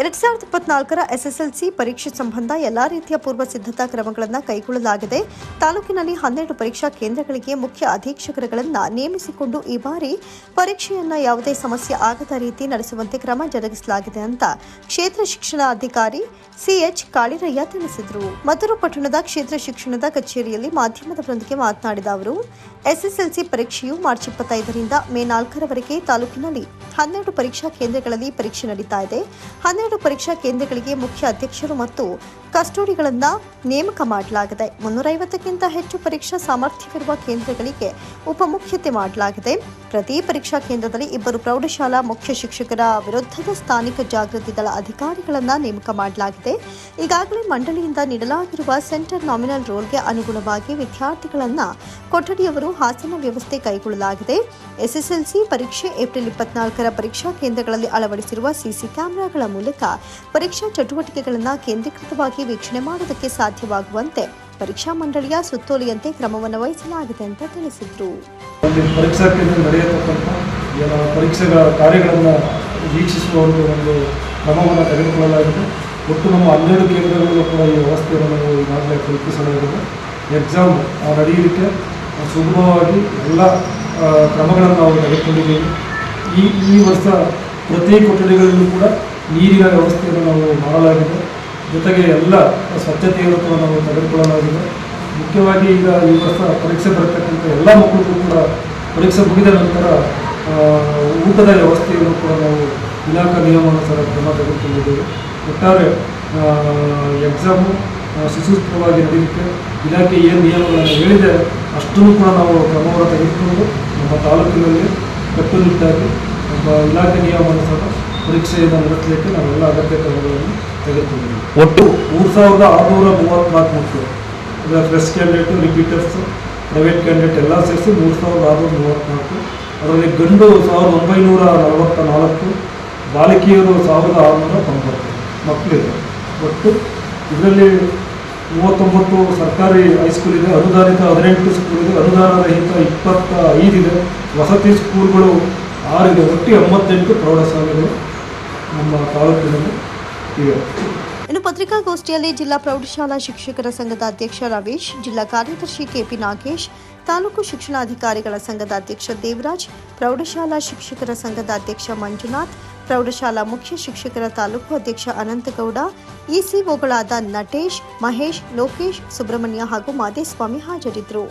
ಎರಡ್ ಸಾವಿರದ ಇಪ್ಪತ್ನಾಲ್ಕರ ಎಸ್ಎಸ್ಎಲ್ಸಿ ಪರೀಕ್ಷೆ ಸಂಬಂಧ ಎಲ್ಲಾ ರೀತಿಯ ಪೂರ್ವ ಸಿದ್ಧತಾ ಕ್ರಮಗಳನ್ನು ಕೈಗೊಳ್ಳಲಾಗಿದೆ. ತಾಲೂಕಿನಲ್ಲಿ ಹನ್ನೆರಡು ಪರೀಕ್ಷಾ ಕೇಂದ್ರಗಳಿಗೆ ಮುಖ್ಯ ಅಧೀಕ್ಷಕರುಗಳನ್ನು ನೇಮಿಸಿಕೊಂಡು ಈ ಬಾರಿ ಪರೀಕ್ಷೆಯನ್ನ ಯಾವುದೇ ಸಮಸ್ಯೆ ಆಗದ ರೀತಿ ನಡೆಸುವಂತೆ ಕ್ರಮ ಜರುಗಿಸಲಾಗಿದೆ ಅಂತ ಕ್ಷೇತ್ರ ಶಿಕ್ಷಣ ಅಧಿಕಾರಿ ಸಿಎಚ್ ಕಾಳಿರಯ್ಯ ತಿಳಿಸಿದರು. ಮಧುರು ಪಟ್ಟಣದ ಕ್ಷೇತ್ರ ಶಿಕ್ಷಣದ ಕಚೇರಿಯಲ್ಲಿ ಮಾಧ್ಯಮದವರೊಂದಿಗೆ ಮಾತನಾಡಿದ ಅವರು, ಎಸ್ಎಸ್ಎಲ್ಸಿ ಪರೀಕ್ಷೆಯು ಮಾರ್ಚ್ ಇಪ್ಪತ್ತೈದರಿಂದ ಮೇ ನಾಲ್ಕರವರೆಗೆ ತಾಲೂಕಿನಲ್ಲಿ ಹನ್ನೆರಡು ಪರೀಕ್ಷಾ ಕೇಂದ್ರಗಳಲ್ಲಿ ಪರೀಕ್ಷೆ ನಡೀತಾ ಇದೆ. ಪರೀಕ್ಷಾ ಕೇಂದ್ರಗಳಿಗೆ ಮುಖ್ಯ ಅಧ್ಯಕ್ಷರು ಮತ್ತು ಕಸ್ಟೋಡಿಗಳನ್ನ ನೇಮಕ ಮಾಡಲಾಗಿದೆ. ಮುನ್ನೂರೈವತ್ತಕ್ಕಿಂತ ಹೆಚ್ಚು ಪರೀಕ್ಷಾ ಸಾಮರ್ಥ್ಯವಿರುವ ಕೇಂದ್ರಗಳಿಗೆ ಉಪಮುಖ್ಯತೆ ಮಾಡಲಾಗಿದೆ. ಪ್ರತಿ ಪರೀಕ್ಷಾ ಕೇಂದ್ರದಲ್ಲಿ ಇಬ್ಬರು ಪ್ರೌಢಶಾಲಾ ಮುಖ್ಯ ಶಿಕ್ಷಕರ ವಿರುದ್ಧದ ಸ್ಥಾನಿಕ ಜಾಗೃತಿ ದಳ ಅಧಿಕಾರಿಗಳನ್ನ ನೇಮಕ ಮಾಡಲಾಗಿದೆ. ಈಗಾಗಲೇ ಮಂಡಳಿಯಿಂದ ನೀಡಲಾಗಿರುವ ಸೆಂಟರ್ ನಾಮಿನಲ್ ರೋಲ್ಗೆ ಅನುಗುಣವಾಗಿ ವಿದ್ಯಾರ್ಥಿಗಳನ್ನ ಕೊಠಡಿಯವರು ಹಾಸನ ವ್ಯವಸ್ಥೆ ಕೈಗೊಳ್ಳಲಾಗಿದೆ. ಎಸ್ಎಸ್ಎಲ್ಸಿ ಪರೀಕ್ಷೆ ಏಪ್ರಿಲ್ ಇಪ್ಪತ್ನಾಲ್ಕರ ಪರೀಕ್ಷಾ ಕೇಂದ್ರಗಳಲ್ಲಿ ಅಳವಡಿಸಿರುವ ಸಿಸಿ ಕ್ಯಾಮೆರಾಗಳ ಮೂಲಕ ಪರೀಕ್ಷಾ ಚಟುವಟಿಕೆಗಳನ್ನು ಕೇಂದ್ರೀಕೃತವಾಗಿ ವೀಕ್ಷಣೆ ಮಾಡುವುದಕ್ಕೆ ಸಾಧ್ಯವಾಗುವಂತೆ ಪರೀಕ್ಷಾ ಮಂಡಳಿಯ ಸುತ್ತೋಲೆಯಂತೆ ಕ್ರಮವನ್ನು ವಹಿಸಲಾಗಿದೆ ಅಂತ ತಿಳಿಸಿದರು. ಪರೀಕ್ಷಾ ಕೇಂದ್ರ ನಡೆಯತಕ್ಕಂಥ ಪರೀಕ್ಷೆಗಳ ಕಾರ್ಯಗಳನ್ನು ವೀಕ್ಷಿಸುವ ಒಂದು ಕ್ರಮವನ್ನು ತೆಗೆದುಕೊಳ್ಳಲಾಗಿದೆ. ಒಟ್ಟು ನಮ್ಮ ಹನ್ನೆರಡು ಕೇಂದ್ರಗಳಲ್ಲೂ ಕೂಡ ಈ ವ್ಯವಸ್ಥೆಯನ್ನು ನಾವು ಈಗಾಗಲೇ ಕಲ್ಪಿಸಲಾಗಿದೆ. ಎಕ್ಸಾಮ್ ನಡೆಯಲಿಕ್ಕೆ ಸುಗಮವಾಗಿ ಎಲ್ಲ ಕ್ರಮಗಳನ್ನು ನಾವು ತೆಗೆದುಕೊಂಡಿದ್ದೀವಿ. ಈ ಈ ವರ್ಷ ಪ್ರತಿ ಕೊಠಡಿಗಳಲ್ಲೂ ಕೂಡ ನೀರಿನ ವ್ಯವಸ್ಥೆಯನ್ನು ನಾವು ಮಾಡಲಾಗಿದೆ. ಜೊತೆಗೆ ಎಲ್ಲ ಸ್ವಚ್ಛತೆಯನ್ನು ಕೂಡ ನಾವು ತೆಗೆದುಕೊಳ್ಳಲಾಗಿದೆ. ಮುಖ್ಯವಾಗಿ ಈಗ ಈ ವರ್ಷ ಪರೀಕ್ಷೆ ಬರತಕ್ಕಂಥ ಎಲ್ಲ ಮಕ್ಕಳಿಗೂ ಕೂಡ ಪರೀಕ್ಷೆ ಮುಗಿದ ನಂತರ ಊಟದ ವ್ಯವಸ್ಥೆಯನ್ನು ಕೂಡ ನಾವು ಇಲಾಖಾ ನಿಯಮಾನುಸಾರ ಕ್ರಮ ತೆಗೆದುಕೊಂಡಿದ್ದೇವೆ. ಒಟ್ಟಾರೆ ಎಕ್ಸಾಮು ಸುಸೂತ್ರವಾಗಿ ನಡೆಯುತ್ತೆ ಇಲಾಖೆ ಏನು ನಿಯಮಗಳನ್ನು ಹೇಳಿದೆ ಅಷ್ಟನ್ನು ಕೂಡ ನಾವು ಕ್ರಮವನ್ನು ತೆಗೆದುಕೊಂಡು ನಮ್ಮ ತಾಲೂಕಿನಲ್ಲಿ ಕಟ್ಟುನಿಟ್ಟಾಗಿ ನಮ್ಮ ಇಲಾಖೆ ನಿಯಮಾನುಸಾರ ಪರೀಕ್ಷೆಯನ್ನು ನಡೆಸಲಿಕ್ಕೆ ನಾವೆಲ್ಲ ಅಗತ್ಯ ಕ್ರಮಗಳನ್ನು ತೆಗೆದುಕೊಂಡಿದ್ದೀವಿ. ಒಟ್ಟು? ಮೂರು ಸಾವಿರದ ಆರುನೂರ ಮೂವತ್ತ್ನಾಲ್ಕು ಮಕ್ಕಳು. ಅಂದರೆ fresh candidate repeaters private candidate ಎಲ್ಲ ಸೇರಿಸಿ ಮೂರು ಸಾವಿರದ ಆರುನೂರ ಮೂವತ್ತ್ನಾಲ್ಕು ಅದರಲ್ಲಿ ಗಂಡು ಸಾವಿರದ ಒಂಬೈನೂರ ನಲವತ್ತ ನಾಲ್ಕು ಬಾಲಕಿಯರು ಸಾವಿರದ ಆರುನೂರ ತೊಂಬತ್ತು ಮಕ್ಕಳಿದೆ. ಒಟ್ಟು ಇದರಲ್ಲಿ ಮೂವತ್ತೊಂಬತ್ತು ಸರ್ಕಾರಿ ಹೈಸ್ಕೂಲ್ ಇದೆ ಅನುದಾನಿತ ಹದಿನೆಂಟು ಸ್ಕೂಲ್ ಇದೆ ಅನುದಾನ ರಹಿತ ಇಪ್ಪತ್ತ ಐದಿದೆ ವಸತಿ ಸ್ಕೂಲ್ಗಳು ಆರಿದೆ ಒಟ್ಟು ಎಂಬತ್ತೆಂಟು ಪ್ರೌಢಶಾಲೆಗಳು. ನಮ್ಮ ತಾಲೂಕಿನಲ್ಲಿ ಇವೆ ಇನ್ನು ಪತ್ರಿಕಾಗೋಷ್ಠಿಯಲ್ಲಿ ಜಿಲ್ಲಾ ಪ್ರೌಢಶಾಲಾ ಶಿಕ್ಷಕರ ಸಂಘದ ಅಧ್ಯಕ್ಷ ರಮೇಶ್ ಜಿಲ್ಲಾ ಕಾರ್ಯದರ್ಶಿ ಕೆಪಿ ನಾಗೇಶ್, ತಾಲೂಕು ಶಿಕ್ಷಣಾಧಿಕಾರಿಗಳ ಸಂಘದ ಅಧ್ಯಕ್ಷ ದೇವರಾಜ್, ಪ್ರೌಢಶಾಲಾ ಶಿಕ್ಷಕರ ಸಂಘದ ಅಧ್ಯಕ್ಷ ಮಂಜುನಾಥ್, ಪ್ರೌಢಶಾಲಾ ಮುಖ್ಯ ಶಿಕ್ಷಕರ ತಾಲೂಕು ಅಧ್ಯಕ್ಷ ಅನಂತಗೌಡ, ಇಸಿಒಗಳಾದ ನಟೇಶ್, ಮಹೇಶ್, ಲೋಕೇಶ್, ಸುಬ್ರಹ್ಮಣ್ಯ ಹಾಗೂ ಮಾದೇಸ್ವಾಮಿ ಹಾಜರಿದ್ದರು.